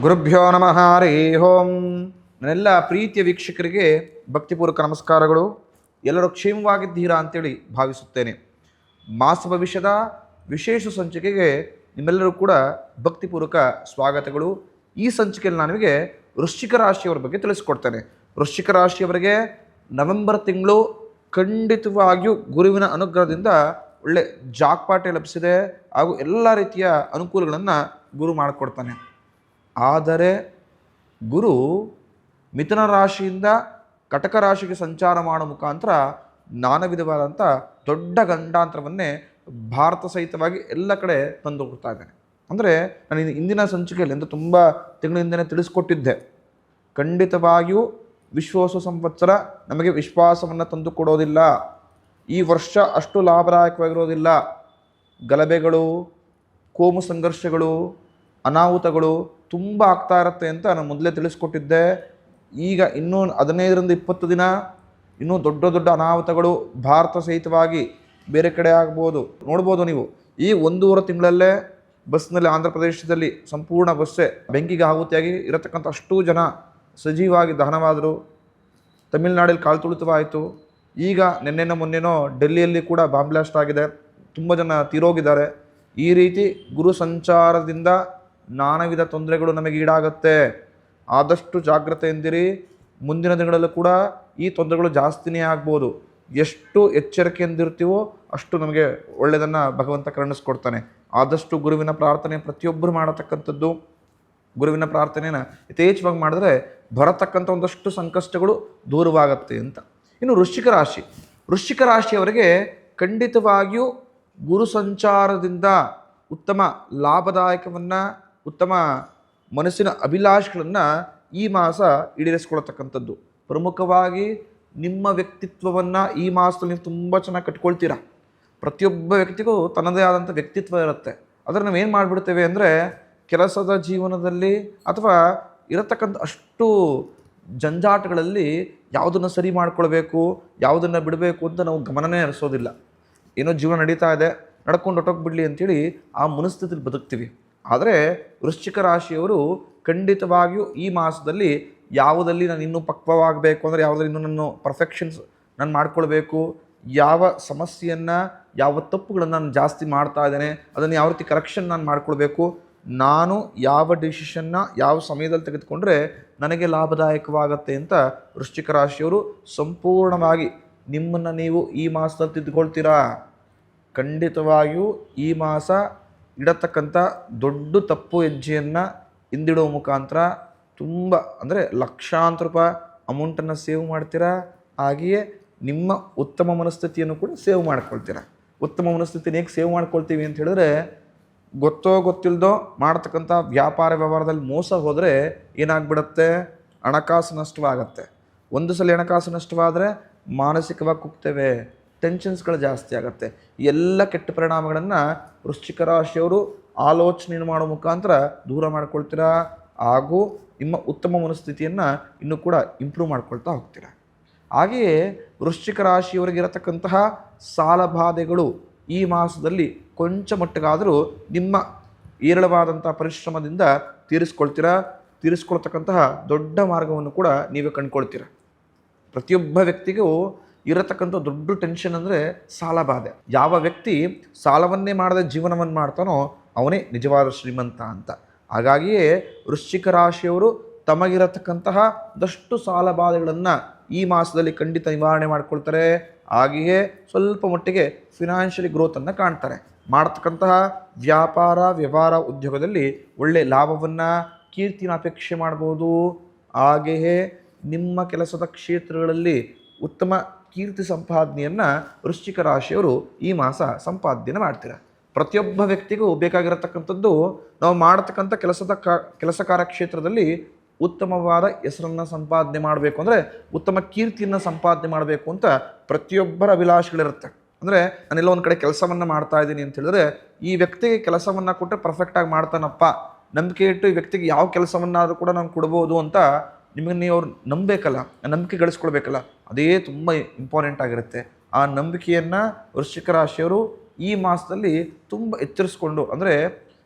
ಗುರುಭ್ಯೋ ನಮಃ, ಹರಿ ಹೋಂ ನನ್ನೆಲ್ಲ ಪ್ರೀತಿಯ ವೀಕ್ಷಕರಿಗೆ ಭಕ್ತಿಪೂರ್ವಕ ನಮಸ್ಕಾರಗಳು. ಎಲ್ಲರೂ ಕ್ಷೇಮವಾಗಿದ್ದೀರಾ ಅಂತೇಳಿ ಭಾವಿಸುತ್ತೇನೆ. ಮಾಸ ಭವಿಷ್ಯದ ವಿಶೇಷ ಸಂಚಿಕೆಗೆ ನಿಮ್ಮೆಲ್ಲರೂ ಕೂಡ ಭಕ್ತಿಪೂರ್ವಕ ಸ್ವಾಗತಗಳು. ಈ ಸಂಚಿಕೆಯಲ್ಲಿ ನಾನು ನಿಮಗೆ ವೃಶ್ಚಿಕ ರಾಶಿಯವರ ಬಗ್ಗೆ ತಿಳಿಸ್ಕೊಡ್ತೇನೆ. ವೃಶ್ಚಿಕ ರಾಶಿಯವರಿಗೆ ನವೆಂಬರ್ ತಿಂಗಳು ಖಂಡಿತವಾಗಿಯೂ ಗುರುವಿನ ಅನುಗ್ರಹದಿಂದ ಒಳ್ಳೆ ಜಾಕ್ಪಾಟೆ ಲಭಿಸಿದೆ. ಹಾಗೂ ಎಲ್ಲ ರೀತಿಯ ಅನುಕೂಲಗಳನ್ನು ಗುರು ಮಾಡಿಕೊಡ್ತಾನೆ. ಆದರೆ ಗುರು ಮಿಥುನ ರಾಶಿಯಿಂದ ಕಟಕ ರಾಶಿಗೆ ಸಂಚಾರ ಮಾಡೋ ಮುಖಾಂತರ ನಾನಾ ವಿಧವಾದಂಥ ದೊಡ್ಡ ಗಂಡಾಂತರವನ್ನೇ ಭಾರತ ಸಹಿತವಾಗಿ ಎಲ್ಲ ಕಡೆ ತಂದು ಕೊಡ್ತಾ ಇದ್ದಾನೆ. ಅಂದರೆ ನಾನು ಇಂದಿನ ಸಂಚಿಕೆಯಲ್ಲಿ ಅಂತ ತುಂಬ ತಿಂಗಳಿಂದನೇ ತಿಳಿಸ್ಕೊಟ್ಟಿದ್ದೆ. ಖಂಡಿತವಾಗಿಯೂ ವಿಶ್ವಾಸ ಸಂವತ್ಸರ ನಮಗೆ ವಿಶ್ವಾಸವನ್ನು ತಂದು ಕೊಡೋದಿಲ್ಲ. ಈ ವರ್ಷ ಅಷ್ಟು ಲಾಭದಾಯಕವಾಗಿರೋದಿಲ್ಲ. ಗಲಭೆಗಳು, ಕೋಮು ಸಂಘರ್ಷಗಳು, ಅನಾಹುತಗಳು ತುಂಬ ಆಗ್ತಾ ಇರುತ್ತೆ ಅಂತ ನಾನು ಮೊದಲೇ ತಿಳಿಸ್ಕೊಟ್ಟಿದ್ದೆ. ಈಗ ಇನ್ನೂ ಹದಿನೈದರಿಂದ ಇಪ್ಪತ್ತು ದಿನ, ಇನ್ನೂ ದೊಡ್ಡ ದೊಡ್ಡ ಅನಾಹುತಗಳು ಭಾರತ ಸಹಿತವಾಗಿ ಬೇರೆ ಕಡೆ ಆಗ್ಬೋದು. ನೋಡ್ಬೋದು ನೀವು, ಈ ಒಂದೂವರೆ ತಿಂಗಳಲ್ಲೇ ಬಸ್ನಲ್ಲಿ ಆಂಧ್ರ ಪ್ರದೇಶದಲ್ಲಿ ಸಂಪೂರ್ಣ ಬಸ್ಸೇ ಬೆಂಕಿಗೆ ಆಹುತಿಯಾಗಿ ಇರತಕ್ಕಂಥ ಅಷ್ಟೂ ಜನ ಸಜೀವಾಗಿ ದಹನವಾದರು. ತಮಿಳುನಾಡಲ್ಲಿ ಕಾಲ್ತುಳಿತವಾಯಿತು ಈಗ ನಿನ್ನೆನೋ ಮೊನ್ನೆನೋ ಡೆಲ್ಲಿಯಲ್ಲಿ ಕೂಡ ಬಾಂಬ್ ಬ್ಲಾಸ್ಟ್ ಆಗಿದೆ. ತುಂಬ ಜನ ತೀರೋಗಿದ್ದಾರೆ. ಈ ರೀತಿ ಗುರು ಸಂಚಾರದಿಂದ ನಾನಾ ವಿಧ ತೊಂದರೆಗಳು ನಮಗೆ ಈಡಾಗುತ್ತೆ. ಆದಷ್ಟು ಜಾಗ್ರತೆಯಿಂದಿರಿ. ಮುಂದಿನ ದಿನಗಳಲ್ಲೂ ಕೂಡ ಈ ತೊಂದರೆಗಳು ಜಾಸ್ತಿನೇ ಆಗ್ಬೋದು. ಎಷ್ಟು ಎಚ್ಚರಿಕೆಯಿಂದಿರ್ತೀವೋ ಅಷ್ಟು ನಮಗೆ ಒಳ್ಳೆಯದನ್ನು ಭಗವಂತ ಕರುಣಿಸ್ಕೊಡ್ತಾನೆ. ಆದಷ್ಟು ಗುರುವಿನ ಪ್ರಾರ್ಥನೆ ಪ್ರತಿಯೊಬ್ಬರು ಮಾಡತಕ್ಕಂಥದ್ದು. ಗುರುವಿನ ಪ್ರಾರ್ಥನೆನ ಯಥೇಚ್ಛವಾಗಿ ಮಾಡಿದ್ರೆ ಬರತಕ್ಕಂಥ ಒಂದಷ್ಟು ಸಂಕಷ್ಟಗಳು ದೂರವಾಗತ್ತೆ ಅಂತ. ಇನ್ನು ವೃಶ್ಚಿಕ ರಾಶಿ. ವೃಶ್ಚಿಕ ರಾಶಿಯವರಿಗೆ ಖಂಡಿತವಾಗಿಯೂ ಗುರು ಸಂಚಾರದಿಂದ ಉತ್ತಮ ಲಾಭದಾಯಕವನ್ನು ಉತ್ತಮ ಮನಸ್ಸಿನ ಅಭಿಲಾಷೆಗಳನ್ನು ಈ ಮಾಸ ಈಡೇರಿಸ್ಕೊಳ್ತಕ್ಕಂಥದ್ದು ಪ್ರಮುಖವಾಗಿ ನಿಮ್ಮ ವ್ಯಕ್ತಿತ್ವವನ್ನು ಈ ಮಾಸದಲ್ಲಿ ನೀವು ತುಂಬ ಚೆನ್ನಾಗಿ ಕಟ್ಕೊಳ್ತೀರಾ. ಪ್ರತಿಯೊಬ್ಬ ವ್ಯಕ್ತಿಗೂ ತನ್ನದೇ ಆದಂಥ ವ್ಯಕ್ತಿತ್ವ ಇರುತ್ತೆ. ಆದರೆ ನಾವೇನು ಮಾಡಿಬಿಡ್ತೇವೆ ಅಂದರೆ ಕೆಲಸದ ಜೀವನದಲ್ಲಿ ಅಥವಾ ಇರತಕ್ಕಂಥ ಅಷ್ಟು ಜಂಜಾಟಗಳಲ್ಲಿ ಯಾವುದನ್ನು ಸರಿ ಮಾಡ್ಕೊಳ್ಬೇಕು, ಯಾವುದನ್ನು ಬಿಡಬೇಕು ಅಂತ ನಾವು ಗಮನನೇ ಹರಿಸೋದಿಲ್ಲ. ಏನೋ ಜೀವನ ನಡೀತಾ ಇದೆ, ನಡ್ಕೊಂಡು ಹೊಟ್ಟೋಗ್ಬಿಡ್ಲಿ ಅಂತೇಳಿ ಆ ಮನಸ್ಥಿತಿಲಿ ಬದುಕ್ತೀವಿ. ಆದರೆ ವೃಶ್ಚಿಕ ರಾಶಿಯವರು ಖಂಡಿತವಾಗಿಯೂ ಈ ಮಾಸದಲ್ಲಿ ಯಾವುದಲ್ಲಿ ನಾನು ಇನ್ನೂ ಪಕ್ವವಾಗಬೇಕು ಅಂದರೆ ಯಾವುದರಲ್ಲಿ ಇನ್ನೂ ನಾನು ಪರ್ಫೆಕ್ಷನ್ಸ್ ನಾನು ಮಾಡ್ಕೊಳ್ಬೇಕು, ಯಾವ ಸಮಸ್ಯೆಯನ್ನು, ಯಾವ ತಪ್ಪುಗಳನ್ನು ನಾನು ಜಾಸ್ತಿ ಮಾಡ್ತಾ ಇದ್ದೇನೆ, ಅದನ್ನು ಯಾವ ರೀತಿ ಕರೆಕ್ಷನ್ ನಾನು ಮಾಡ್ಕೊಳ್ಬೇಕು, ನಾನು ಯಾವ ಡಿಸಿಷನ್ನ ಯಾವ ಸಮಯದಲ್ಲಿ ತೆಗೆದುಕೊಂಡ್ರೆ ನನಗೆ ಲಾಭದಾಯಕವಾಗತ್ತೆ ಅಂತ ವೃಶ್ಚಿಕ ರಾಶಿಯವರು ಸಂಪೂರ್ಣವಾಗಿ ನಿಮ್ಮನ್ನು ನೀವು ಈ ಮಾಸದಲ್ಲಿ ತಿದ್ದುಕೊಳ್ತೀರಾ? ಖಂಡಿತವಾಗಿಯೂ ಈ ಮಾಸ ಇಡತಕ್ಕಂಥ ದೊಡ್ಡ ತಪ್ಪು ಹೆಜ್ಜೆಯನ್ನು ಹಿಂದಿಡುವ ಮುಖಾಂತರ ತುಂಬ, ಅಂದರೆ ಲಕ್ಷಾಂತರ ರೂಪಾಯಿ ಅಮೌಂಟನ್ನು ಸೇವ್ ಮಾಡ್ತೀರಾ? ಹಾಗೆಯೇ ನಿಮ್ಮ ಉತ್ತಮ ಮನಸ್ಥಿತಿಯನ್ನು ಕೂಡ ಸೇವ್ ಮಾಡ್ಕೊಳ್ತೀರಾ? ಉತ್ತಮ ಮನಸ್ಥಿತಿನ ಹೇಗೆ ಸೇವ್ ಮಾಡ್ಕೊಳ್ತೀವಿ ಅಂತ ಹೇಳಿದ್ರೆ, ಗೊತ್ತೋ ಗೊತ್ತಿಲ್ಲದೋ ಮಾಡ್ತಕ್ಕಂಥ ವ್ಯಾಪಾರ ವ್ಯವಹಾರದಲ್ಲಿ ಮೋಸ ಹೋದರೆ ಏನಾಗ್ಬಿಡತ್ತೆ? ಹಣಕಾಸು ನಷ್ಟವಾಗತ್ತೆ. ಒಂದು ಸಲ ಹಣಕಾಸು ನಷ್ಟವಾದರೆ ಮಾನಸಿಕವಾಗಿ ಕುಗ್ತೇವೆ. ಟೆನ್ಷನ್ಸ್ಗಳು ಜಾಸ್ತಿ ಆಗುತ್ತೆ. ಎಲ್ಲ ಕೆಟ್ಟ ಪರಿಣಾಮಗಳನ್ನು ವೃಶ್ಚಿಕ ರಾಶಿಯವರು ಆಲೋಚನೆ ಮಾಡೋ ಮುಖಾಂತರ ದೂರ ಮಾಡ್ಕೊಳ್ತೀರಾ? ಹಾಗೂ ನಿಮ್ಮ ಉತ್ತಮ ಮನಸ್ಥಿತಿಯನ್ನು ಇನ್ನೂ ಕೂಡ ಇಂಪ್ರೂವ್ ಮಾಡ್ಕೊಳ್ತಾ ಹೋಗ್ತೀರಾ? ಹಾಗೆಯೇ ವೃಶ್ಚಿಕ ರಾಶಿಯವರಿಗಿರತಕ್ಕಂತಹ ಸಾಲ ಬಾಧೆಗಳು ಈ ಮಾಸದಲ್ಲಿ ಕೊಂಚ ಮಟ್ಟಿಗಾದರೂ ನಿಮ್ಮ ಏರಳವಾದಂಥ ಪರಿಶ್ರಮದಿಂದ ತೀರಿಸ್ಕೊಳ್ತೀರಾ? ತೀರಿಸ್ಕೊಳ್ತಕ್ಕಂತಹ ದೊಡ್ಡ ಮಾರ್ಗವನ್ನು ಕೂಡ ನೀವೇ ಕಂಡುಕೊಳ್ತೀರಾ? ಪ್ರತಿಯೊಬ್ಬ ವ್ಯಕ್ತಿಗೂ ಇರತಕ್ಕಂಥ ದೊಡ್ಡ ಟೆನ್ಷನ್ ಅಂದರೆ ಸಾಲ ಬಾಧೆ. ಯಾವ ವ್ಯಕ್ತಿ ಸಾಲವನ್ನೇ ಮಾಡದೆ ಜೀವನವನ್ನು ಮಾಡ್ತಾನೋ ಅವನೇ ನಿಜವಾದ ಶ್ರೀಮಂತ ಅಂತ. ಹಾಗಾಗಿಯೇ ವೃಶ್ಚಿಕ ರಾಶಿಯವರು ತಮಗಿರತಕ್ಕಂತಹ ದಷ್ಟು ಸಾಲ ಬಾಧೆಗಳನ್ನು ಈ ಮಾಸದಲ್ಲಿ ಖಂಡಿತ ನಿವಾರಣೆ ಮಾಡಿಕೊಳ್ತಾರೆ. ಹಾಗೆಯೇ ಸ್ವಲ್ಪ ಮಟ್ಟಿಗೆ ಫಿನಾನ್ಷಿಯಲಿ ಗ್ರೋತನ್ನು ಕಾಣ್ತಾರೆ. ಮಾಡತಕ್ಕಂತಹ ವ್ಯಾಪಾರ, ವ್ಯವಹಾರ ಉದ್ಯೋಗದಲ್ಲಿ ಒಳ್ಳೆಯ ಲಾಭವನ್ನು ಕೀರ್ತಿನ ಅಪೇಕ್ಷೆ ಮಾಡ್ಬೋದು. ಹಾಗೆಯೇ ನಿಮ್ಮ ಕೆಲಸದ ಕ್ಷೇತ್ರಗಳಲ್ಲಿ ಉತ್ತಮ ಕೀರ್ತಿ ಸಂಪಾದನೆಯನ್ನು ವೃಶ್ಚಿಕ ರಾಶಿಯವರು ಈ ಮಾಸ ಸಂಪಾದನೆ ಮಾಡ್ತೀರ. ಪ್ರತಿಯೊಬ್ಬ ವ್ಯಕ್ತಿಗೂ ಬೇಕಾಗಿರತಕ್ಕಂಥದ್ದು ನಾವು ಮಾಡತಕ್ಕಂಥ ಕೆಲಸದ ಕ, ಕೆಲಸ ಕಾರ್ಯಕ್ಷೇತ್ರದಲ್ಲಿ ಉತ್ತಮವಾದ ಹೆಸರನ್ನು ಸಂಪಾದನೆ ಮಾಡಬೇಕು ಅಂದರೆ ಉತ್ತಮ ಕೀರ್ತಿಯನ್ನು ಸಂಪಾದನೆ ಮಾಡಬೇಕು ಅಂತ ಪ್ರತಿಯೊಬ್ಬರ ಅಭಿಲಾಷೆಗಳಿರುತ್ತೆ. ಅಂದರೆ ನಾನೆಲ್ಲ ಒಂದು ಕಡೆ ಕೆಲಸವನ್ನು ಮಾಡ್ತಾ ಇದ್ದೀನಿ ಅಂತ ಹೇಳಿದ್ರೆ ಈ ವ್ಯಕ್ತಿಗೆ ಕೆಲಸವನ್ನು ಕೊಟ್ಟರೆ ಪರ್ಫೆಕ್ಟಾಗಿ ಮಾಡ್ತಾನಪ್ಪ. ನಂಬಿಕೆ ಇಟ್ಟು ಈ ವ್ಯಕ್ತಿಗೆ ಯಾವ ಕೆಲಸವನ್ನಾದರೂ ಕೂಡ ನಾನು ಕೊಡ್ಬೋದು ಅಂತ ನಿಮಗೆ ನೀವು ಅವ್ರು ನಂಬಬೇಕಲ್ಲ ನಂಬಿಕೆ ಗಳಿಸ್ಕೊಳ್ಬೇಕಲ್ಲ ಅದೇ ತುಂಬ ಇಂಪಾರ್ಟೆಂಟ್ ಆಗಿರುತ್ತೆ. ಆ ನಂಬಿಕೆಯನ್ನು ವೃಶ್ಚಿಕ ರಾಶಿಯವರು ಈ ಮಾಸದಲ್ಲಿ ತುಂಬ ಎಚ್ಚರಿಸ್ಕೊಂಡು, ಅಂದರೆ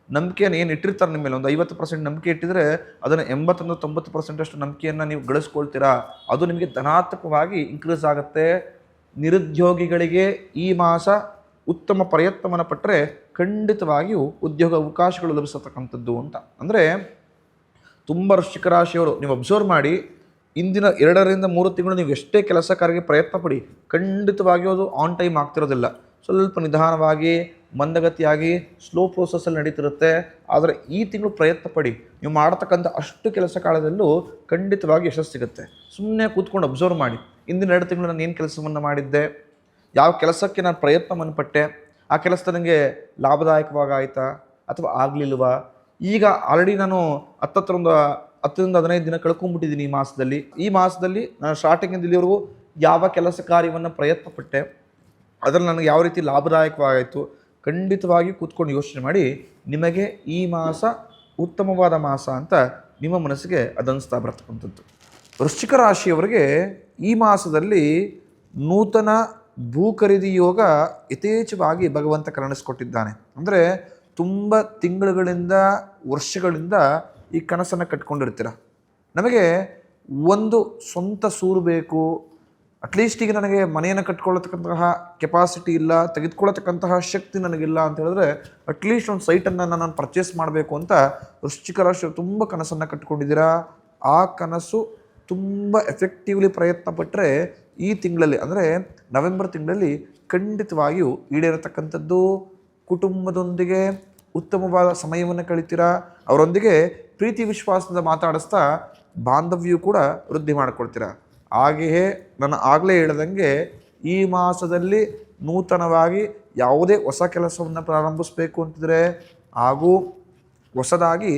ನಂಬಿಕೆಯನ್ನು ಏನು ಇಟ್ಟಿರ್ತಾರೆ ನಿಮ್ಮ ಮೇಲೆ? ಒಂದು ಐವತ್ತು ಪರ್ಸೆಂಟ್ ನಂಬಿಕೆ ಇಟ್ಟಿದ್ರೆ ಅದನ್ನು ಎಂಬತ್ತರಿಂದ ತೊಂಬತ್ತು ಪರ್ಸೆಂಟಷ್ಟು ನಂಬಿಕೆಯನ್ನು ನೀವು ಗಳಿಸ್ಕೊಳ್ತೀರಾ? ಅದು ನಿಮಗೆ ಧನಾತ್ಮಕವಾಗಿ ಇನ್ಕ್ರೀಸ್ ಆಗುತ್ತೆ. ನಿರುದ್ಯೋಗಿಗಳಿಗೆ ಈ ಮಾಸ ಉತ್ತಮ ಪ್ರಯತ್ನವನ್ನು ಪಟ್ಟರೆ ಖಂಡಿತವಾಗಿಯೂ ಉದ್ಯೋಗ ಅವಕಾಶಗಳು ಲಭಿಸತಕ್ಕಂಥದ್ದು ಅಂತ. ಅಂದರೆ ತುಂಬ ವೃಶ್ಚಿಕ ರಾಶಿಯವರು, ನೀವು ಅಬ್ಸರ್ವ್ ಮಾಡಿ, ಇಂದಿನ ಎರಡರಿಂದ ಮೂರು ತಿಂಗಳು ನೀವು ಎಷ್ಟೇ ಕೆಲಸ ಕಾರ್ಯಕ್ಕೆ ಪ್ರಯತ್ನ ಪಡಿ, ಖಂಡಿತವಾಗಿಯೂ ಅದು ಆನ್ ಟೈಮ್ ಆಗ್ತಿರೋದಿಲ್ಲ. ಸ್ವಲ್ಪ ನಿಧಾನವಾಗಿ, ಮಂದಗತಿಯಾಗಿ ಸ್ಲೋ ಪ್ರೋಸೆಸ್ಸಲ್ಲಿ ನಡೀತಿರುತ್ತೆ. ಆದರೆ ಈ ತಿಂಗಳು ಪ್ರಯತ್ನ ಪಡಿ, ನೀವು ಮಾಡತಕ್ಕಂಥ ಅಷ್ಟು ಕೆಲಸ ಕಾಲದಲ್ಲೂ ಖಂಡಿತವಾಗಿ ಯಶಸ್ಸು ಸಿಗುತ್ತೆ. ಸುಮ್ಮನೆ ಕೂತ್ಕೊಂಡು ಅಬ್ಸರ್ವ್ ಮಾಡಿ, ಇಂದಿನ ಎರಡು ತಿಂಗಳು ನಾನು ಏನು ಕೆಲಸವನ್ನು ಮಾಡಿದ್ದೆ, ಯಾವ ಕೆಲಸಕ್ಕೆ ನಾನು ಪ್ರಯತ್ನವನ್ನು ಪಟ್ಟೆ, ಆ ಕೆಲಸ ನನಗೆ ಲಾಭದಾಯಕವಾಗಿ ಆಯಿತಾ, ಅಥವಾ ಆಗಲಿಲ್ವಾ ಈಗ ಆಲ್ರೆಡಿ ನಾನು ಹತ್ತತ್ರ ಒಂದು ಹತ್ತರಿಂದ ಹದಿನೈದು ದಿನ ಕಳ್ಕೊಂಡ್ಬಿಟ್ಟಿದ್ದೀನಿ ಈ ಮಾಸದಲ್ಲಿ. ಈ ಮಾಸದಲ್ಲಿ ನಾನು ಸ್ಟಾರ್ಟಿಂಗಿಂದ ಇಲ್ಲಿವರೆಗೂ ಯಾವ ಕೆಲಸ ಕಾರ್ಯವನ್ನು ಪ್ರಯತ್ನ ಪಟ್ಟೆ ಅದರಲ್ಲಿ ನನಗೆ ಯಾವ ರೀತಿ ಲಾಭದಾಯಕವಾಗಿತ್ತು ಖಂಡಿತವಾಗಿ ಕೂತ್ಕೊಂಡು ಯೋಚನೆ ಮಾಡಿ ನಿಮಗೆ ಈ ಮಾಸ ಉತ್ತಮವಾದ ಮಾಸ ಅಂತ ನಿಮ್ಮ ಮನಸ್ಸಿಗೆ ಅದನ್ನಿಸ್ತಾ ಬರ್ತಕ್ಕಂಥದ್ದು. ವೃಶ್ಚಿಕ ರಾಶಿಯವರಿಗೆ ಈ ಮಾಸದಲ್ಲಿ ನೂತನ ಭೂ ಖರೀದಿ ಯೋಗ ಯಥೇಚ್ಛವಾಗಿ ಭಗವಂತ ಕರುಣಿಸ್ಕೊಟ್ಟಿದ್ದಾನೆ. ಅಂದರೆ ತುಂಬ ತಿಂಗಳುಗಳಿಂದ, ವರ್ಷಗಳಿಂದ ಈ ಕನಸನ್ನು ಕಟ್ಕೊಂಡಿರ್ತೀರ? ನಮಗೆ ಒಂದು ಸ್ವಂತ ಸೂರು ಬೇಕು. ಅಟ್ಲೀಸ್ಟ್ ಈಗ ನನಗೆ ಮನೆಯನ್ನು ಕಟ್ಕೊಳ್ಳತಕ್ಕಂತಹ ಕೆಪಾಸಿಟಿ ಇಲ್ಲ, ತೆಗೆದುಕೊಳ್ಳತಕ್ಕಂತಹ ಶಕ್ತಿ ನನಗಿಲ್ಲ ಅಂತ ಹೇಳಿದ್ರೆ ಅಟ್ಲೀಸ್ಟ್ ಒಂದು ಸೈಟನ್ನು ನಾನು ಪರ್ಚೇಸ್ ಮಾಡಬೇಕು ಅಂತ ವೃಶ್ಚಿಕ ತುಂಬ ಕನಸನ್ನು ಕಟ್ಕೊಂಡಿದ್ದೀರಾ? ಆ ಕನಸು ತುಂಬ ಎಫೆಕ್ಟಿವ್ಲಿ ಪ್ರಯತ್ನ ಪಟ್ಟರೆ ಈ ತಿಂಗಳಲ್ಲಿ, ಅಂದರೆ ನವೆಂಬರ್ ತಿಂಗಳಲ್ಲಿ ಖಂಡಿತವಾಗಿಯೂ ಈಡೇರತಕ್ಕಂಥದ್ದು ಕುಟುಂಬದೊಂದಿಗೆ ಉತ್ತಮವಾದ ಸಮಯವನ್ನು ಕಳಿತೀರಾ? ಅವರೊಂದಿಗೆ ಪ್ರೀತಿ ವಿಶ್ವಾಸದಿಂದ ಮಾತಾಡಿಸ್ತಾ ಬಾಂಧವ್ಯ ಕೂಡ ವೃದ್ಧಿ ಮಾಡಿಕೊಳ್ತೀರಾ ಹಾಗೆಯೇ ನಾನು ಆಗಲೇ ಹೇಳ್ದಂಗೆ ಈ ಮಾಸದಲ್ಲಿ ನೂತನವಾಗಿ ಯಾವುದೇ ಹೊಸ ಕೆಲಸವನ್ನು ಪ್ರಾರಂಭಿಸಬೇಕು ಅಂತಿದ್ರೆ ಹಾಗೂ ಹೊಸದಾಗಿ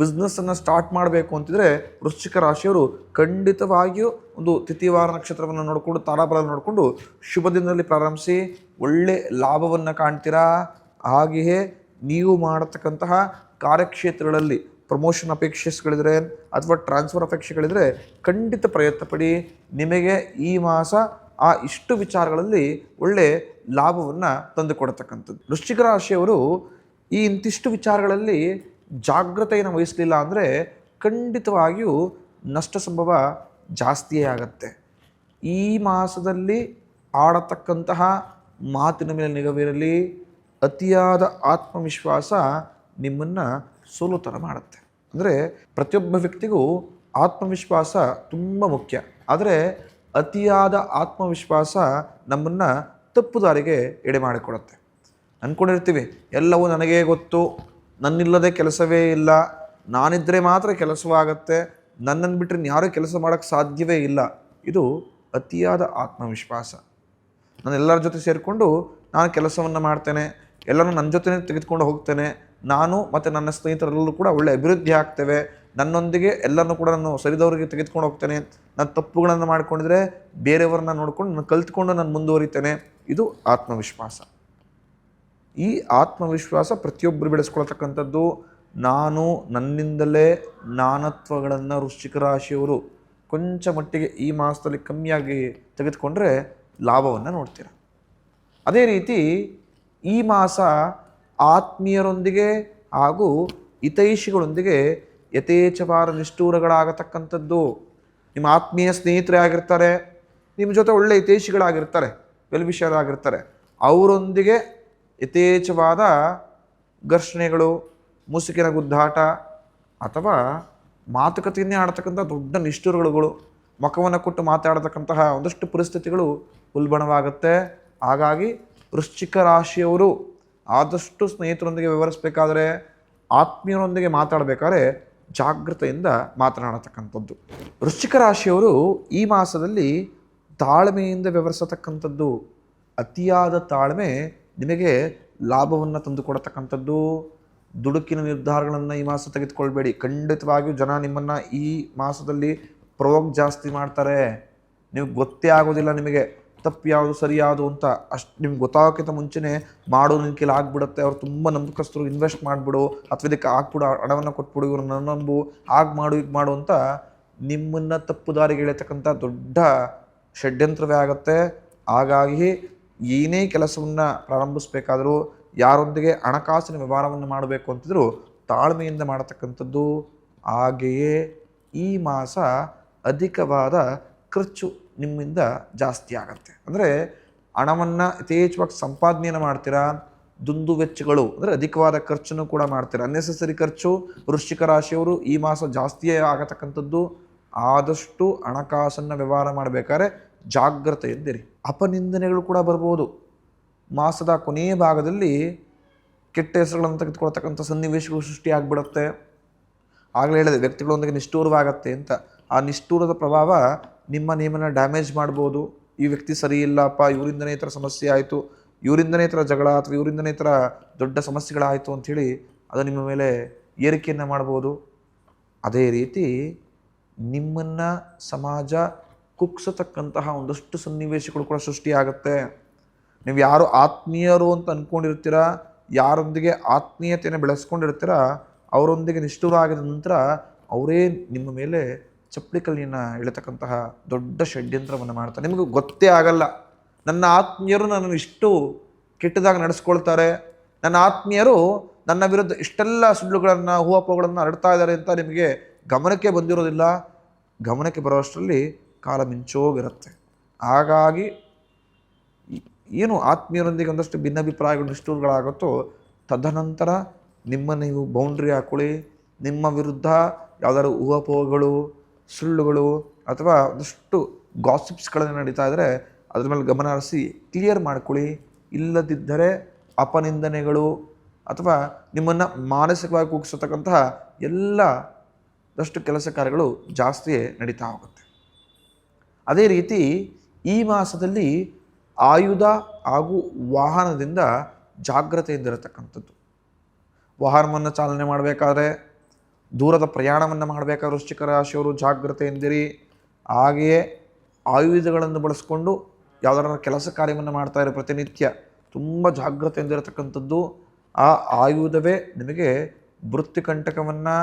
ಬಿಸ್ನೆಸ್ಸನ್ನು ಸ್ಟಾರ್ಟ್ ಮಾಡಬೇಕು ಅಂತಿದ್ರೆ ವೃಶ್ಚಿಕ ರಾಶಿಯವರು ಖಂಡಿತವಾಗಿಯೂ ಒಂದು ತಿಥಿವಾರ ನಕ್ಷತ್ರವನ್ನು ನೋಡಿಕೊಂಡು ತಾರಾಬಲ ನೋಡಿಕೊಂಡು ಶುಭ ದಿನದಲ್ಲಿ ಪ್ರಾರಂಭಿಸಿ ಒಳ್ಳೆ ಲಾಭವನ್ನು ಕಾಣ್ತೀರಾ? ಹಾಗೆಯೇ ನೀವು ಮಾಡತಕ್ಕಂತಹ ಕಾರ್ಯಕ್ಷೇತ್ರಗಳಲ್ಲಿ ಪ್ರಮೋಷನ್ ಅಪೇಕ್ಷೆಗಳಿದ್ರೆ ಅಥವಾ ಟ್ರಾನ್ಸ್ಫರ್ ಅಪೇಕ್ಷೆಗಳಿದ್ರೆ ಖಂಡಿತ ಪ್ರಯತ್ನ ಪಡಿ ನಿಮಗೆ ಈ ಮಾಸ ಆ ಇಷ್ಟು ವಿಚಾರಗಳಲ್ಲಿ ಒಳ್ಳೆ ಲಾಭವನ್ನು ತಂದು ಕೊಡತಕ್ಕಂಥದ್ದು ವೃಶ್ಚಿಕ ರಾಶಿಯವರು ಈ ಇಂತಿಷ್ಟು ವಿಚಾರಗಳಲ್ಲಿ ಜಾಗ್ರತೆಯನ್ನು ವಹಿಸಲಿಲ್ಲ ಅಂದರೆ ಖಂಡಿತವಾಗಿಯೂ ನಷ್ಟ ಸಂಭವ ಜಾಸ್ತಿಯೇ ಆಗತ್ತೆ. ಈ ಮಾಸದಲ್ಲಿ ಆಡತಕ್ಕಂತಹ ಮಾತಿನ ಮೇಲೆ ನಿಗವಿರಲಿ ಅತಿಯಾದ ಆತ್ಮವಿಶ್ವಾಸ ನಿಮ್ಮನ್ನು ಸೋಲು ಮಾಡುತ್ತೆ. ಅಂದರೆ ಪ್ರತಿಯೊಬ್ಬ ವ್ಯಕ್ತಿಗೂ ಆತ್ಮವಿಶ್ವಾಸ ತುಂಬ ಮುಖ್ಯ. ಆದರೆ ಅತಿಯಾದ ಆತ್ಮವಿಶ್ವಾಸ ನಮ್ಮನ್ನು ತಪ್ಪು ದಾರಿಗೆ ಎಡೆ ಮಾಡಿಕೊಡುತ್ತೆ. ಅಂದ್ಕೊಂಡಿರ್ತೀವಿ ಎಲ್ಲವೂ ನನಗೇ ಗೊತ್ತು, ನನ್ನಿಲ್ಲದೆ ಕೆಲಸವೇ ಇಲ್ಲ ನಾನಿದ್ದರೆ ಮಾತ್ರ ಕೆಲಸವಾಗತ್ತೆ ನನ್ನನ್ನು ಬಿಟ್ಟರೆ ಯಾರೂ ಕೆಲಸ ಮಾಡೋಕ್ಕೆ ಸಾಧ್ಯವೇ ಇಲ್ಲ. ಇದು ಅತಿಯಾದ ಆತ್ಮವಿಶ್ವಾಸ. ನಾನು ಎಲ್ಲರ ಜೊತೆ ಸೇರಿಕೊಂಡು ನಾನು ಕೆಲಸವನ್ನು ಮಾಡ್ತೇನೆ ಎಲ್ಲರೂ ನನ್ನ ಜೊತೆ ತೆಗೆದುಕೊಂಡು ಹೋಗ್ತೇನೆ. ನಾನು ಮತ್ತು ನನ್ನ ಸ್ನೇಹಿತರೆಲ್ಲರೂ ಕೂಡ ಒಳ್ಳೆ ಅಭಿವೃದ್ಧಿ ಆಗ್ತೇವೆ. ನನ್ನೊಂದಿಗೆ ಎಲ್ಲರನ್ನೂ ಕೂಡ ನಾನು ಸರಿದವರಿಗೆ ತೆಗೆದುಕೊಂಡು ಹೋಗ್ತೇನೆ. ನಾನು ತಪ್ಪುಗಳನ್ನು ಮಾಡಿಕೊಂಡಿದ್ರೆ ಬೇರೆಯವ್ರನ್ನ ನೋಡಿಕೊಂಡು ನಾನು ಕಲ್ತ್ಕೊಂಡು ನಾನು ಮುಂದುವರಿತೇನೆ. ಇದು ಆತ್ಮವಿಶ್ವಾಸ. ಈ ಆತ್ಮವಿಶ್ವಾಸ ಪ್ರತಿಯೊಬ್ಬರು ಬೆಳೆಸ್ಕೊಳ್ತಕ್ಕಂಥದ್ದು ನಾನು, ನನ್ನಿಂದಲೇ ನಾನತ್ವಗಳನ್ನು ವೃಶ್ಚಿಕ ರಾಶಿಯವರು ಕೊಂಚ ಮಟ್ಟಿಗೆ ಈ ಮಾಸದಲ್ಲಿ ಕಮ್ಮಿಯಾಗಿ ತೆಗೆದುಕೊಂಡ್ರೆ ಲಾಭವನ್ನು ನೋಡ್ತೀರ. ಅದೇ ರೀತಿ ಈ ಮಾಸ ಆತ್ಮೀಯರೊಂದಿಗೆ ಹಾಗೂ ಹಿತೈಷಿಗಳೊಂದಿಗೆ ಯಥೇಚ್ಛವಾದ ನಿಷ್ಠೂರಗಳಾಗತಕ್ಕಂಥದ್ದು. ನಿಮ್ಮ ಆತ್ಮೀಯ ಸ್ನೇಹಿತರೇ ಆಗಿರ್ತಾರೆ, ನಿಮ್ಮ ಜೊತೆ ಒಳ್ಳೆ ಹಿತೈಷಿಗಳಾಗಿರ್ತಾರೆ ವೆಲ್ವಿಷರಾಗಿರ್ತಾರೆ ಅವರೊಂದಿಗೆ ಯಥೇಚ್ಛವಾದ ಘರ್ಷಣೆಗಳು, ಮುಸುಕಿನ ಗುದ್ದಾಟ ಅಥವಾ ಮಾತುಕತೆಯನ್ನೇ ಆಡ್ತಕ್ಕಂಥ ದೊಡ್ಡ ನಿಷ್ಠುರಗಳು ಮುಖವನ್ನು ಕೊಟ್ಟು ಮಾತಾಡತಕ್ಕಂತಹ ಒಂದಷ್ಟು ಪರಿಸ್ಥಿತಿಗಳು ಉಲ್ಬಣವಾಗುತ್ತೆ. ಹಾಗಾಗಿ ವೃಶ್ಚಿಕ ರಾಶಿಯವರು ಆದಷ್ಟು ಸ್ನೇಹಿತರೊಂದಿಗೆ ವ್ಯವಹರಿಸಬೇಕಾದ್ರೆ ಆತ್ಮೀಯರೊಂದಿಗೆ ಮಾತಾಡಬೇಕಾದ್ರೆ ಜಾಗೃತೆಯಿಂದ ಮಾತನಾಡತಕ್ಕಂಥದ್ದು. ವೃಶ್ಚಿಕ ರಾಶಿಯವರು ಈ ಮಾಸದಲ್ಲಿ ತಾಳ್ಮೆಯಿಂದ ವಿವರಿಸತಕ್ಕಂಥದ್ದು, ಅತಿಯಾದ ತಾಳ್ಮೆ ನಿಮಗೆ ಲಾಭವನ್ನು ತಂದುಕೊಡತಕ್ಕಂಥದ್ದು. ದುಡುಕಿನ ನಿರ್ಧಾರಗಳನ್ನು ಈ ಮಾಸ ತೆಗೆದುಕೊಳ್ಬೇಡಿ. ಖಂಡಿತವಾಗಿಯೂ ಜನ ನಿಮ್ಮನ್ನು ಈ ಮಾಸದಲ್ಲಿ ಪ್ರವೋಕ್ ಜಾಸ್ತಿ ಮಾಡ್ತಾರೆ. ನೀವು ಗೊತ್ತೇ ಆಗೋದಿಲ್ಲ ನಿಮಗೆ. ತಪ್ಪು ಯಾವುದು ಅಂತ ಅಷ್ಟು ನಿಮ್ಗೆ ಗೊತ್ತಾಗೋಕ್ಕಿಂತ ಮುಂಚೆನೇ ಮಾಡೋ ನಿನ್ನ ಕೈಲಿ ಆಗ್ಬಿಡುತ್ತೆ. ಅವ್ರು ತುಂಬ ನಂಬಿಕಸ್ತರು ಇನ್ವೆಸ್ಟ್ ಮಾಡಿಬಿಡು. ಅಥವಾ ಇದಕ್ಕೆ ಹಾಕ್ಬಿಡು ಹಣವನ್ನು ಕೊಟ್ಬಿಡು. ಇವ್ರನ್ನ ನಂಬು. ಹಾಗೆ ಮಾಡು ಈಗ ಮಾಡು ಅಂತ ನಿಮ್ಮನ್ನು ತಪ್ಪು ದಾರಿಗೆ ಎಳೆತಕ್ಕಂಥ ದೊಡ್ಡ ಷಡ್ಯಂತ್ರವೇ ಆಗುತ್ತೆ. ಹಾಗಾಗಿ ಏನೇ ಕೆಲಸವನ್ನು ಪ್ರಾರಂಭಿಸಬೇಕಾದರೂ ಯಾರೊಂದಿಗೆ ಹಣಕಾಸಿನ ವ್ಯವಹಾರವನ್ನು ಮಾಡಬೇಕು ಅಂತಿದ್ರು ತಾಳ್ಮೆಯಿಂದ ಮಾಡತಕ್ಕಂಥದ್ದು. ಹಾಗೆಯೇ ಈ ಮಾಸ ಅಧಿಕವಾದ ಖರ್ಚು ನಿಮ್ಮಿಂದ ಜಾಸ್ತಿ ಆಗತ್ತೆ. ಅಂದರೆ ಹಣವನ್ನು ಯಥೇಚ್ಛವಾಗಿ ಸಂಪಾದನೆಯನ್ನು ಮಾಡ್ತೀರಾ? ದುಂದು ವೆಚ್ಚಗಳು, ಅಂದರೆ ಅಧಿಕವಾದ ಖರ್ಚನ್ನು ಕೂಡ ಮಾಡ್ತೀರಾ? ಅನ್ನೆಸೆಸರಿ ಖರ್ಚು, ವೃಶ್ಚಿಕ ರಾಶಿಯವರು ಈ ಮಾಸ ಜಾಸ್ತಿಯೇ ಆಗತಕ್ಕಂಥದ್ದು. ಆದಷ್ಟು ಹಣಕಾಸನ್ನು ವ್ಯವಹಾರ ಮಾಡಬೇಕಾದ್ರೆ ಜಾಗ್ರತೆಯಿಂದಿರಿ. ಅಪನಿಂದನೆಗಳು ಕೂಡ ಬರ್ಬೋದು. ಮಾಸದ ಕೊನೆಯ ಭಾಗದಲ್ಲಿ ಕೆಟ್ಟ ಹೆಸರುಗಳನ್ನು ತೆಗೆದುಕೊಳ್ತಕ್ಕಂಥ ಸನ್ನಿವೇಶಗಳು ಸೃಷ್ಟಿಯಾಗ್ಬಿಡುತ್ತೆ. ಆಗಲೇ ಹೇಳಿದೆ, ವ್ಯಕ್ತಿಗಳೊಂದಿಗೆ ನಿಷ್ಠೂರವಾಗತ್ತೆ ಅಂತ. ಆ ನಿಷ್ಠೂರದ ಪ್ರಭಾವ ನಿಮ್ಮ ನೇಮನ್ನು ಡ್ಯಾಮೇಜ್ ಮಾಡ್ಬೋದು. ಈ ವ್ಯಕ್ತಿ ಸರಿ ಇಲ್ಲಪ್ಪ, ಇವರಿಂದನೇ ಈ ಥರ ಸಮಸ್ಯೆ ಆಯಿತು, ಇವರಿಂದನೇ ಈ ಥರ ಜಗಳ ಅಥವಾ ಇವರಿಂದನೇ ಈ ಥರ ದೊಡ್ಡ ಸಮಸ್ಯೆಗಳಾಯಿತು ಅಂಥೇಳಿ ಅದು ನಿಮ್ಮ ಮೇಲೆ ಏರಿಕೆಯನ್ನು ಮಾಡ್ಬೋದು. ಅದೇ ರೀತಿ ನಿಮ್ಮನ್ನು ಸಮಾಜ ಕುಕ್ಸತಕ್ಕಂತಹ ಒಂದಷ್ಟು ಸನ್ನಿವೇಶಗಳು ಕೂಡ ಸೃಷ್ಟಿಯಾಗುತ್ತೆ ನೀವು ಯಾರು ಆತ್ಮೀಯರು ಅಂತ ಅಂದ್ಕೊಂಡಿರ್ತೀರ ಯಾರೊಂದಿಗೆ ಆತ್ಮೀಯತೆಯನ್ನು ಬೆಳೆಸ್ಕೊಂಡಿರ್ತೀರ, ಅವರೊಂದಿಗೆ ನಿಷ್ಠುರ ಆಗಿದ ನಂತರ ಅವರೇ ನಿಮ್ಮ ಮೇಲೆ ಚಪ್ಪಲಿ ಕಲ್ಲಿನ ದೊಡ್ಡ ಷಡ್ಯಂತ್ರವನ್ನು ಮಾಡ್ತಾರೆ. ನಿಮಗೂ ಗೊತ್ತೇ ಆಗಲ್ಲ. ನನ್ನ ಆತ್ಮೀಯರು ನನ್ನನ್ನು ಇಷ್ಟು ಕೆಟ್ಟದಾಗ ನಡೆಸ್ಕೊಳ್ತಾರೆ. ನನ್ನ ಆತ್ಮೀಯರು ನನ್ನ ವಿರುದ್ಧ ಇಷ್ಟೆಲ್ಲ ಸುಳ್ಳುಗಳನ್ನು ಹೂವಪ್ಪಗಳನ್ನು ಹರಡ್ತಾ ಇದ್ದಾರೆ ಅಂತ ನಿಮಗೆ ಗಮನಕ್ಕೆ ಬಂದಿರೋದಿಲ್ಲ. ಗಮನಕ್ಕೆ ಬರೋಷ್ಟರಲ್ಲಿ ಕಾಲ ಮಿಂಚೋಗಿರುತ್ತೆ ಹಾಗಾಗಿ ಏನು ಆತ್ಮೀಯರೊಂದಿಗೆ ಒಂದಷ್ಟು ಭಿನ್ನಾಭಿಪ್ರಾಯಗಳು, ನಿಷ್ಠೂರುಗಳಾಗುತ್ತೋ ತದನಂತರ ನಿಮ್ಮ ನೀವು ಬೌಂಡ್ರಿ ಹಾಕೊಳ್ಳಿ. ನಿಮ್ಮ ವಿರುದ್ಧ ಯಾವುದಾದ್ರು ಊಹಾಪೋಹಗಳು ಸುಳ್ಳುಗಳು ಅಥವಾ ಒಂದಷ್ಟು ಗಾಸಿಪ್ಸ್ಗಳನ್ನು ನಡೀತಾ ಇದ್ದರೆ ಅದ್ರ ಮೇಲೆ ಗಮನ ಹರಿಸಿ ಕ್ಲಿಯರ್ ಮಾಡ್ಕೊಳ್ಳಿ. ಇಲ್ಲದಿದ್ದರೆ ಅಪನಿಂದನೆಗಳು ಅಥವಾ ನಿಮ್ಮನ್ನು ಮಾನಸಿಕವಾಗಿ ಕೂಗಿಸತಕ್ಕಂತಹ ಎಲ್ಲ ದಷ್ಟು ಕೆಲಸ ಕಾರ್ಯಗಳು ಜಾಸ್ತಿಯೇ ನಡೀತಾ ಹೋಗುತ್ತೆ. ಅದೇ ರೀತಿ ಈ ಮಾಸದಲ್ಲಿ ಆಯುಧ ಹಾಗೂ ವಾಹನದಿಂದ ಜಾಗ್ರತೆಯಿಂದಿರತಕ್ಕಂಥದ್ದು ವಾಹನವನ್ನು ಚಾಲನೆ ಮಾಡಬೇಕಾದ್ರೆ ದೂರದ ಪ್ರಯಾಣವನ್ನು ಮಾಡಬೇಕಾದ ವೃಶ್ಚಿಕ ರಾಶಿಯವರು ಜಾಗ್ರತೆಯಿಂದಿರಿ ಹಾಗೆಯೇ ಆಯುಧಗಳನ್ನು ಬಳಸಿಕೊಂಡು ಯಾವುದಾರ ಕೆಲಸ ಕಾರ್ಯವನ್ನು ಮಾಡ್ತಾ ಇರೋ ಪ್ರತಿನಿತ್ಯ ತುಂಬ ಜಾಗ್ರತೆಯಿಂದಿರತಕ್ಕಂಥದ್ದು ಆ ಆಯುಧವೇ ನಿಮಗೆ ವೃತ್ತಿಕಂಟಕವನ್ನು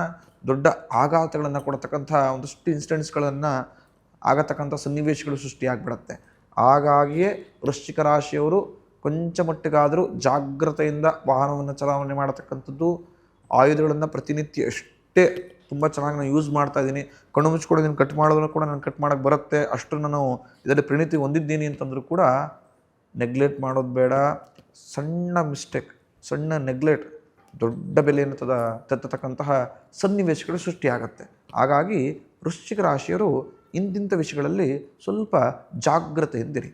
ದೊಡ್ಡ ಆಘಾತಗಳನ್ನು ಕೊಡತಕ್ಕಂಥ ಒಂದಷ್ಟು ಇನ್ಸಿಡೆಂಟ್ಸ್ಗಳನ್ನು ಆಗತಕ್ಕಂಥ ಸನ್ನಿವೇಶಗಳು ಸೃಷ್ಟಿಯಾಗ್ಬಿಡತ್ತೆ. ಹಾಗಾಗಿಯೇ ವೃಶ್ಚಿಕ ರಾಶಿಯವರು ಕೊಂಚ ಮಟ್ಟಿಗಾದರೂ ಜಾಗ್ರತೆಯಿಂದ ವಾಹನವನ್ನು ಚಲಾವಣೆ ಮಾಡತಕ್ಕಂಥದ್ದು. ಆಯುಧಗಳನ್ನು ಪ್ರತಿನಿತ್ಯ ಎಷ್ಟೇ ತುಂಬ ಚೆನ್ನಾಗಿ ನಾನು ಯೂಸ್ ಮಾಡ್ತಾ ಇದ್ದೀನಿ ಕಣ್ಣು ಮುಚ್ಕೊಂಡು ಇದನ್ನು ಕಟ್ ಮಾಡೋದನ್ನು ಕೂಡ ನಾನು ಕಟ್ ಮಾಡೋಕ್ಕೆ ಬರುತ್ತೆ. ಅಷ್ಟು ನಾನು ಇದರಲ್ಲಿ ಪರಿಣಿತಿ ಹೊಂದಿದ್ದೀನಿ ಅಂತಂದರೂ ಕೂಡ ನೆಗ್ಲೆಕ್ಟ್ ಮಾಡೋದು ಬೇಡ. ಸಣ್ಣ ಮಿಸ್ಟೇಕ್ ಸಣ್ಣ ನೆಗ್ಲೆಕ್ಟ್ ದೊಡ್ಡ ಬೆಲೆಯನ್ನು ತದ ತೆತ್ತತಕ್ಕಂತಹ ಸನ್ನಿವೇಶಗಳು ಸೃಷ್ಟಿಯಾಗತ್ತೆ. ಹಾಗಾಗಿ ವೃಶ್ಚಿಕ ರಾಶಿಯರು ಇಂತಿಂಥ ವಿಷಯಗಳಲ್ಲಿ ಸ್ವಲ್ಪ ಜಾಗ್ರತೆಯಿಂದಿರಿ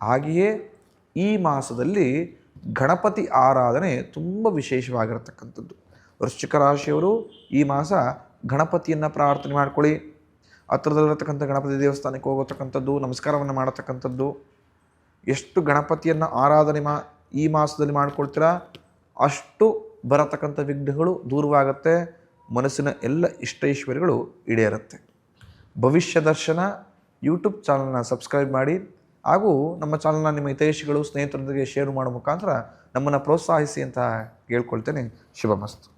ಹಾಗೆಯೇ ಈ ಮಾಸದಲ್ಲಿ ಗಣಪತಿ ಆರಾಧನೆ ತುಂಬ ವಿಶೇಷವಾಗಿರತಕ್ಕಂಥದ್ದು. ವೃಶ್ಚಿಕ ರಾಶಿಯವರು ಈ ಮಾಸ ಗಣಪತಿಯನ್ನು ಪ್ರಾರ್ಥನೆ ಮಾಡ್ಕೊಳ್ಳಿ. ಹತ್ರದಲ್ಲಿರತಕ್ಕಂಥ ಗಣಪತಿ ದೇವಸ್ಥಾನಕ್ಕೆ ಹೋಗತಕ್ಕಂಥದ್ದು, ನಮಸ್ಕಾರವನ್ನು ಮಾಡತಕ್ಕಂಥದ್ದು. ಎಷ್ಟು ಗಣಪತಿಯನ್ನು ಆರಾಧನೆ ಮಾ, ಈ ಮಾಸದಲ್ಲಿ ಮಾಡ್ಕೊಳ್ತೀರಾ? ಅಷ್ಟು ಬರತಕ್ಕಂಥ ವಿಘ್ನಗಳು ದೂರವಾಗುತ್ತೆ. ಮನಸ್ಸಿನ ಎಲ್ಲ ಇಷ್ಟೈಶ್ವರ್ಯಗಳು ಈಡೇರುತ್ತೆ. ಭವಿಷ್ಯ ದರ್ಶನ ಯೂಟ್ಯೂಬ್ ಚಾನಲ್ನ ಸಬ್ಸ್ಕ್ರೈಬ್ ಮಾಡಿ. ಹಾಗೂ ನಮ್ಮ ಚಾನಲ್ನ ನಿಮ್ಮ ಹಿತೈಷಿಗಳು, ಸ್ನೇಹಿತರೊಂದಿಗೆ ಶೇರ್ ಮಾಡೋ ಮುಖಾಂತರ ನಮ್ಮನ್ನು ಪ್ರೋತ್ಸಾಹಿಸಿ ಅಂತ ಕೇಳ್ಕೊಳ್ತೇನೆ ಶುಭಮಸ್ತು.